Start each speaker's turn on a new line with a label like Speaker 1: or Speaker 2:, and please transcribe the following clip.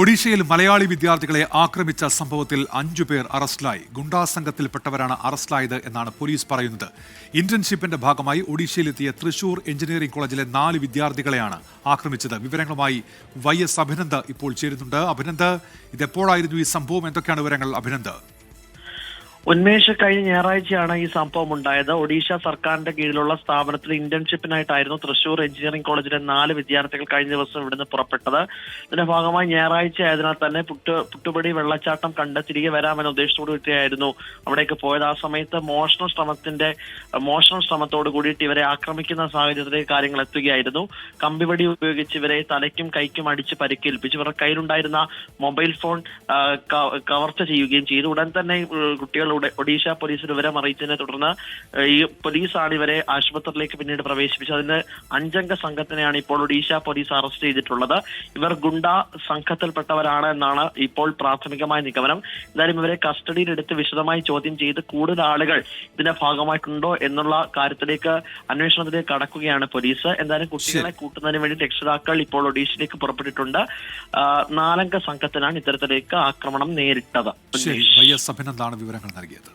Speaker 1: ഒഡീഷയിൽ മലയാളി വിദ്യാർത്ഥികളെ ആക്രമിച്ച സംഭവത്തിൽ അഞ്ചു പേർ അറസ്റ്റിലായി. ഗുണ്ടാ സംഘത്തിൽപ്പെട്ടവരാണ് അറസ്റ്റിലായത് എന്നാണ് പോലീസ് പറയുന്നത്. ഇന്റേൺഷിപ്പിന്റെ ഭാഗമായി ഒഡീഷയിലെത്തിയ തൃശൂർ എഞ്ചിനീയറിംഗ് കോളേജിലെ നാല് വിദ്യാർത്ഥികളെയാണ് ആക്രമിച്ചത്. വിവരങ്ങളുമായി വൈ എസ് അഭിനന്ദ് ഇപ്പോൾ ചേരുന്നുണ്ട്. അഭിനന്ദ് ഇതെപ്പോഴായിരുന്നു ഈ സംഭവം? എന്തൊക്കെയാണ് വിവരങ്ങൾ? അഭിനന്ദ്.
Speaker 2: ഉന്മേഷ് കഴിഞ്ഞ ഞായറാഴ്ചയാണ് ഈ സംഭവം ഉണ്ടായത്. ഒഡീഷ സർക്കാരിന്റെ കീഴിലുള്ള സ്ഥാപനത്തിൽ ഇന്റേൺഷിപ്പിനായിട്ടായിരുന്നു തൃശൂർ എഞ്ചിനീയറിംഗ് കോളേജിലെ നാല് വിദ്യാർത്ഥികൾ കഴിഞ്ഞ ദിവസം ഇവിടുന്ന് പുറപ്പെട്ടത്. ഇതിന്റെ ഭാഗമായി ഞായറാഴ്ച ആയതിനാൽ തന്നെ പുട്ടു പുട്ടുപടി വെള്ളച്ചാട്ടം കണ്ട് തിരികെ വരാമെന്ന ഉദ്ദേശത്തോടു കൂടിയായിരുന്നു അവിടേക്ക് പോയത്. ആ സമയത്ത് മോഷണ ശ്രമത്തിന്റെ മോഷണ ശ്രമത്തോട് കൂടിയിട്ട് ഇവരെ ആക്രമിക്കുന്ന സാഹചര്യത്തിലേക്ക് കാര്യങ്ങൾ എത്തുകയായിരുന്നു. കമ്പിവടി ഉപയോഗിച്ച് ഇവരെ തലയ്ക്കും കൈക്കും അടിച്ച് പരിക്കേൽപ്പിച്ച് ഇവരുടെ കയ്യിലുണ്ടായിരുന്ന മൊബൈൽ ഫോൺ കവർച്ച ചെയ്യുകയും ചെയ്തു. ഉടൻ തന്നെ കുട്ടികൾ ഉട- ഒഡീഷ പോലീസ് വിവരം അറിയിച്ചതിനെ തുടർന്ന് ഈ പോലീസാണ് ഇവരെ ആശുപത്രിയിലേക്ക് പിന്നീട് പ്രവേശിപ്പിച്ചത് അതിന് അഞ്ചംഗ സംഘത്തിനെയാണ് ഇപ്പോൾ ഒഡീഷ പോലീസ് അറസ്റ്റ് ചെയ്തിട്ടുള്ളത്. ഇവർ ഗുണ്ട സംഘത്തിൽപ്പെട്ടവരാണ് എന്നാണ് ഇപ്പോൾ പ്രാഥമികമായ നിഗമനം. എന്തായാലും ഇവരെ കസ്റ്റഡിയിലെടുത്ത് വിശദമായി ചോദ്യം ചെയ്ത് കൂടുതൽ ആളുകൾ ഇതിന്റെ ഭാഗമായിട്ടുണ്ടോ എന്നുള്ള കാര്യത്തിലേക്ക് അന്വേഷണത്തിലേക്ക് കടക്കുകയാണ് പോലീസ്. എന്തായാലും കുട്ടികളെ കൂട്ടുന്നതിന് വേണ്ടി രക്ഷിതാക്കൾ ഇപ്പോൾ ഒഡീഷയിലേക്ക് പുറപ്പെട്ടിട്ടുണ്ട്. നാലംഗ സംഘത്തിനാണ് ഇത്തരത്തിലേക്ക് ആക്രമണം നേരിട്ടത്.
Speaker 1: അഭിനന്ദാണ് വിവരങ്ങൾ നൽകിയത്